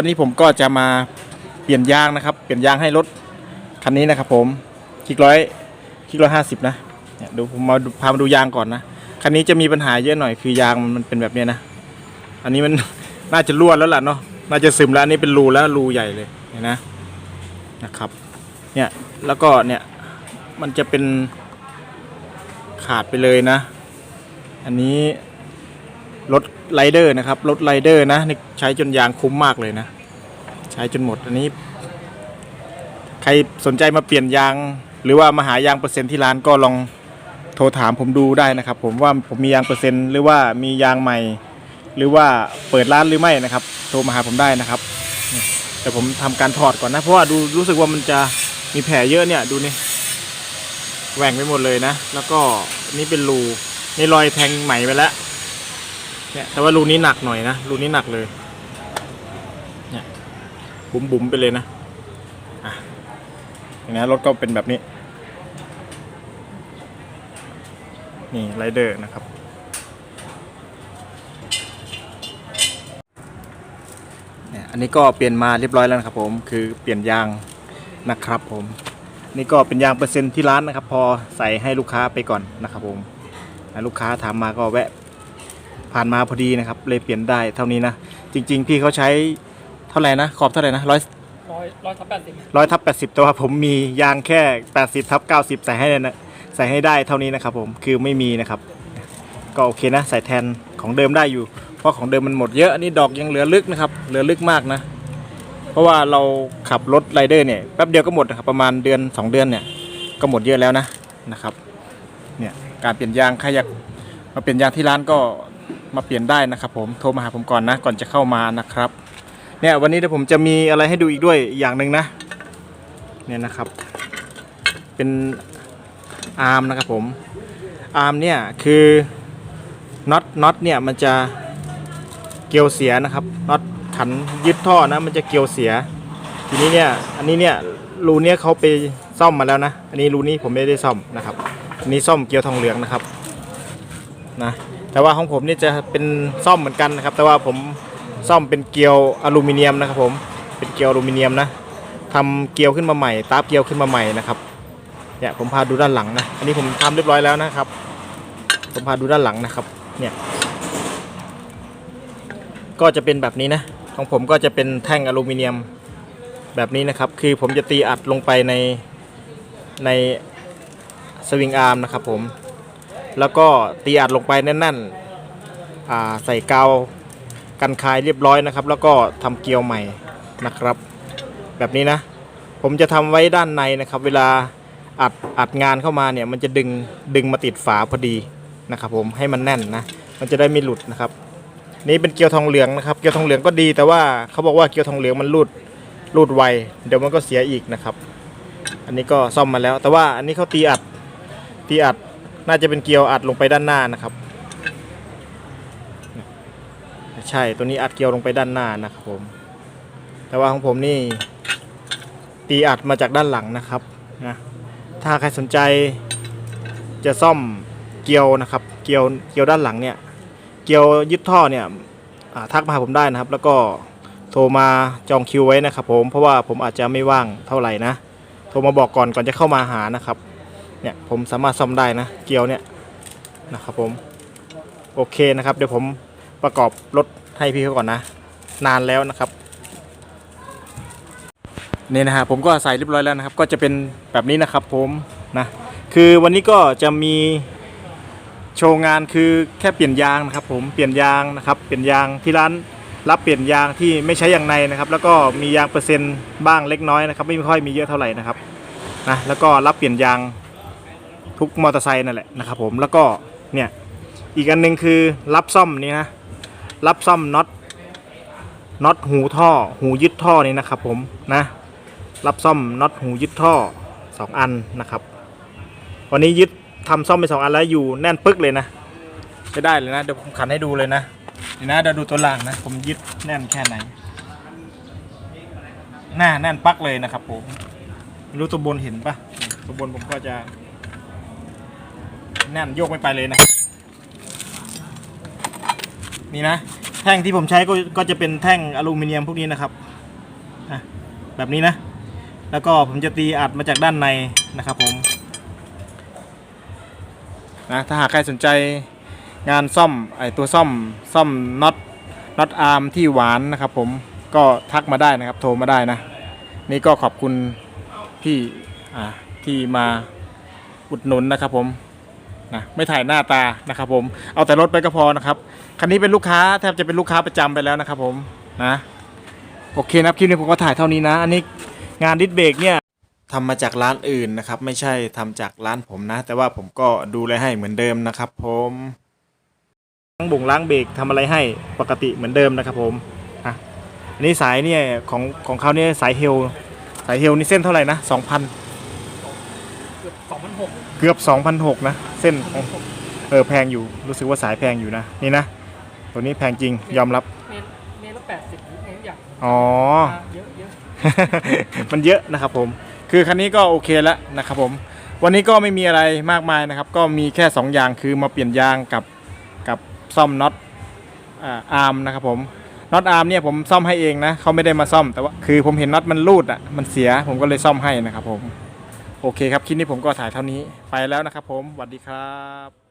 วันนี้ผมก็จะมาเปลี่ยนยางนะครับ เปลี่ยนยางให้รถคันนี้นะครับ ผมคลิกร้อยคลิกร้อยห้าสิบนะเนี่ยดูผมมาพามาดูยางก่อนนะคันนี้จะมีปัญหาเยอะหน่อยคือยางมันเป็นแบบนี้นะ อันนี้มัน น่าจะรั่วแล้วล่ะเนาะน่าจะซึมแล้วอันนี้เป็นรูแล้วรูใหญ่เลยเห็นนะนะครับเนี่ยแล้วก็เนี่ยมันจะเป็นขาดไปเลยนะ อันนี้ รถไรเดอร์นะครับ รถไรเดอร์นะนี่ใช้จนยางคุ้มมากเลยนะ ใช้จนหมดอันนี้ ใครสนใจมาเปลี่ยนยาง หรือว่ามาหายางเปอร์เซ็นต์ที่ร้านก็ลองโทรถามผมดูได้นะครับ ผมว่าผมมียางเปอร์เซ็นต์หรือว่ามียางใหม่ หรือว่าเปิดร้านหรือไม่นะครับ โทรมาหาผมได้นะครับแต่ผมทำการถอดก่อนนะเพราะว่าดูรู้สึกว่ามันจะมีแผลเยอะเนี่ยดูนี่แหว่งไปหมดเลยนะ แล้วก็นี่เป็นรูนี่รอยแทงใหม่ไปแล้ว เนี่ยแต่ว่ารูนี้หนักหน่อยนะรูนี้หนักเลยเนี่ยบุ๋มบุ๋มๆไปเลยนะอะอย่างนี้รถก็เป็นแบบนี้ นี่ไรเดอร์นะครับเนี่ยอันนี้ก็เปลี่ยนมาเรียบร้อยแล้วนะครับ ผมคือเปลี่ยนยางนะครับผมนี่ก็เป็นยางเปอร์เซ็นต์ที่ร้านนะครับ พอใส่ให้ลูกค้าไปก่อนนะครับผมแล้วลูกค้าถามมาก็แวะ ผ่านมาพอดีนะครับ เลยเปลี่ยนได้เท่านี้นะ จริง ๆ พี่เขาใช้เท่าไหร่นะ ขอบเท่าไหร่นะร้อยร้อยร้อยทับแปดสิบร้อยทับแปดสิบแต่ว่าผมมียางแค่แปดสิบทับเก้าสิบใส่ให้นะใส่ให้ได้เท่านี้นะครับผมคือไม่มีนะครับ ก็โอเคนะ ใส่แทนของเดิมได้อยู่ เพราะของเดิมมันหมดเยอะอันนี้ดอกยังเหลือลึกนะครับ เหลือลึกมากนะ เพราะว่าเราขับรถไรเดอร์เนี่ยแป๊บเดียวก็หมดนะครับประมาณเดือน 2 เดือนเนี่ยก็หมดเยอะแล้วนะนะครับเนี่ยการเปลี่ยนยางใครอยากมาเปลี่ยนยางที่ร้านก็ มาเปลี่ยนได้นะครับผมโทรมาหาผมก่อนนะก่อนจะเข้ามานะครับเนี่ยวันนี้เดี๋ยวผมจะมีอะไรให้ดูอีกด้วยอย่างหนึ่งนะเนี่ยนะครับ เป็นอาร์มนะครับผมอาร์มเนี่ยคือน็อตน็อตเนี่ยมันจะเกลียวเสียนะครับน็อตขันยึดท่อนะมันจะเกลียวเสีย ทีนี้เนี่ยอันนี้เนี่ยรูเนี้ยเขาไปซ่อมมาแล้วนะ อันนี้รูนี้ผมไม่ได้ซ่อมนะครับอันนี้ซ่อมเกลียวทองเหลืองนะครับ นะแต่ว่าของผมนี่จะเป็นซ่อมเหมือนกันนะครับ แต่ว่าผมซ่อมเป็นเกลียวอลูมิเนียมนะครับ ผมเป็นเกลียวอลูมิเนียมนะทำเกลียวขึ้นมาใหม่ตาเกลียวขึ้นมาใหม่นะครับเนี่ยผมพาดูด้านหลังนะอันนี้ผมทำเรียบร้อยแล้วนะครับ ผมพาดูด้านหลังนะครับเนี่ยก็จะเป็นแบบนี้นะของผมก็จะเป็นแท่งอลูมิเนียมแบบนี้นะครับ คือผมจะตีอัดลงไปในในสวิงอาร์มนะครับผม แล้วก็ตีอัดลงไปแน่นๆใส่กาวกันคายเรียบร้อยนะครับ แล้วก็ทำเกลียวใหม่นะครับ แบบนี้นะ ผมจะทำไว้ด้านในนะครับ เวลาอัดอัดงานเข้ามาเนี่ยมันจะดึงดึงมาติดฝาพอดีนะครับผมให้มันแน่นนะ มันจะได้ไม่หลุดนะครับ นี่เป็นเกลียวทองเหลืองนะครับ เกลียวทองเหลืองก็ดี แต่ว่าเขาบอกว่าเกลียวทองเหลืองมันรูดรูดไวเดี๋ยวมันก็เสียอีกนะครับ อันนี้ก็ซ่อมมาแล้ว แต่ว่าอันนี้เขาตีอัดตีอัด น่าจะเป็นเกลียวอัดลงไปด้านหน้านะครับ ใช่ตัวนี้อัดเกลียวลงไปด้านหน้านะครับผม แต่ว่าของผมนี่ตีอัดมาจากด้านหลังนะครับนะถ้าใครสนใจจะซ่อมเกลียวนะครับ เกลียวเกลียวด้านหลังเนี่ย เกลียวยึดท่อเนี่ยทักมาหาผมได้นะครับ แล้วก็โทรมาจองคิวไว้นะครับผมเพราะว่าผมอาจจะไม่ว่างเท่าไหร่นะ โทรมาบอกก่อนก่อนจะเข้ามาหานะครับ เนี่ยผมสามารถซ่อมได้นะเกลียวเนี่ยนะครับผมโอเคนะครับ เดี๋ยวผมประกอบรถให้พี่เขาก่อนนะ นานแล้วนะครับนี่นะฮะผมก็ใส่เรียบร้อยแล้วนะครับ ก็จะเป็นแบบนี้นะครับผมนะคือวันนี้ก็จะมีโชว์งานคือแค่เปลี่ยนยางนะครับ ผมเปลี่ยนยางนะครับ เปลี่ยนยางที่ร้านรับเปลี่ยนยางที่ไม่ใช้ยางในนะครับ แล้วก็มียางเปอร์เซ็นต์บ้างเล็กน้อยนะครับ ไม่ค่อยมีเยอะเท่าไหร่นะครับนะแล้วก็รับเปลี่ยนยาง ทุกมอเตอร์ไซค์นั่นแหละนะครับผมแล้วก็เนี่ยอีกอันหนึงคือรับซ่อมนี่นะรับซ่อมน็อตน็อตหูท่อ หูยึดท่อนี่นะครับผมนะรับซ่อมน็อตหูยึดท่อสองอันนะครับวันนี้ยึดทำซ่อมไปสองอันแล้วอยู่แน่นปึ๊กเลยนะจะได้เลยนะเดี๋ยวผมขันให้ดูเลยนะเดี๋ยวนะเดี๋ยวดูตัวล่างนะผมยึดแน่นแค่ไหนหน้าแน่นปักเลยนะครับผมไม่รู้ตัวบนเห็นปะตัวบนผมก็จะ น่นโยกไม่ไปเลยนะ นี่นะ แท่งที่ผมใช้ก็ก็จะเป็นแท่งอลูมิเนียมพวกนี้นะครับอะแบบนี้นะ แล้วก็ผมจะตีอัดมาจากด้านในนะครับผมนะถ้าหากใครสนใจงานซ่อมไอตัวซ่อมซ่อมน็อตน็อตอาร์มที่หวานนะครับผมก็ทักมาได้นะครับ โทรมาได้นะ นี่ก็ขอบคุณพี่อ่าที่มาอุดหนุนนะครับผม นะไม่ถ่ายหน้าตานะครับผมเอาแต่รถไปก็พอนะครับคันนี้เป็นลูกค้าแทบจะเป็นลูกค้าประจำไปแล้วนะครับผมนะโอเคนะครับคลิปนี้ผมก็ถ่ายเท่านี้นะ อันนี้งานดิสเบรกเนี่ยทำมาจากร้านอื่นนะครับ ไม่ใช่ทำจากร้านผมนะ แต่ว่าผมก็ดูแลให้เหมือนเดิมนะครับผมล้างบุ่งล้างเบรกทำอะไรให้ปกติเหมือนเดิมนะครับผมอะอันนี้สายเนี่ยของของเขาเนี่ยสายเฮลสายเฮลนี่เส้นเท่าไหร่นะ2,000เกือบสองพันหกเกือบ2,006นะ เส้นของเออแพงอยู่รู้สึกว่าสายแพงอยู่นะ นี่นะ ตัวนี้แพงจริงยอมรับ เมตรเมตรละแปดสิบหรือไงอย่างอ๋อ เยอะเยอะมันเยอะนะครับผม คือคันนี้ก็โอเคแล้วนะครับผม วันนี้ก็ไม่มีอะไรมากมายนะครับ ก็มีแค่ 2 อย่างคือมาเปลี่ยนยางกับกับซ่อมน็อตอ่าอาร์มนะครับผม น็อตอาร์มเนี่ยผมซ่อมให้เองนะเขาไม่ได้มาซ่อม แต่ว่าคือผมเห็นน็อตมันรูดอะ มันเสีย ผมก็เลยซ่อมให้นะครับผม โอเคครับคลิปนี้ผมก็ถ่ายเท่านี้ไปแล้วนะครับผมสวัสดีครับ